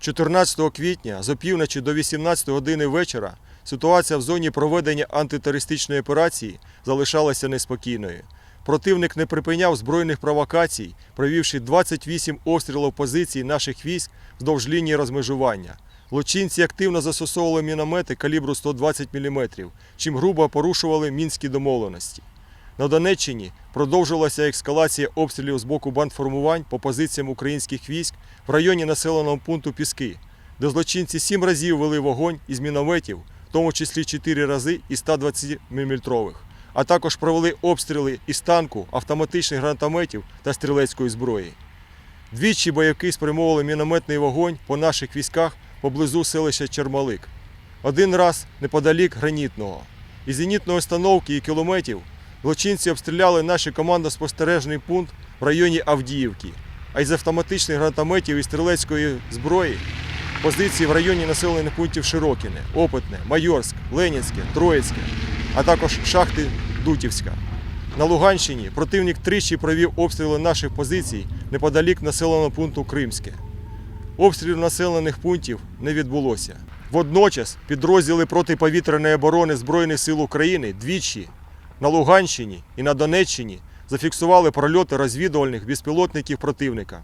14 квітня з опівночі до 18 години вечора ситуація в зоні проведення антитерористичної операції залишалася неспокійною. Противник не припиняв збройних провокацій, провівши 28 обстрілів позицій наших військ вздовж лінії розмежування. Злочинці активно застосовували міномети калібру 120 мм, чим грубо порушували мінські домовленості. На Донеччині продовжувалася ескалація обстрілів з боку бандформувань по позиціям українських військ в районі населеного пункту Піски, де злочинці сім разів вели вогонь із мінометів, в тому числі 4 рази із 120 мм, а також провели обстріли із танку, автоматичних гранатометів та стрілецької зброї. Двічі бойовики спрямовували мінометний вогонь по наших військах поблизу селища Чермалик. Один раз неподалік Гранітного. Із зенітної установки і кілометрів злочинці обстріляли наш командно-спостережний пункт в районі Авдіївки, а із автоматичних гранатометів і стрілецької зброї позиції в районі населених пунктів Широкіне, Опитне, Майорськ, Ленінське, Троїцьке, а також шахти Дутівська. На Луганщині противник тричі провів обстріли наших позицій неподалік населеного пункту Кримське. Обстрілів населених пунктів не відбулося. Водночас підрозділи протиповітряної оборони Збройних сил України двічі на Луганщині і на Донеччині зафіксували прольоти розвідувальних безпілотників противника.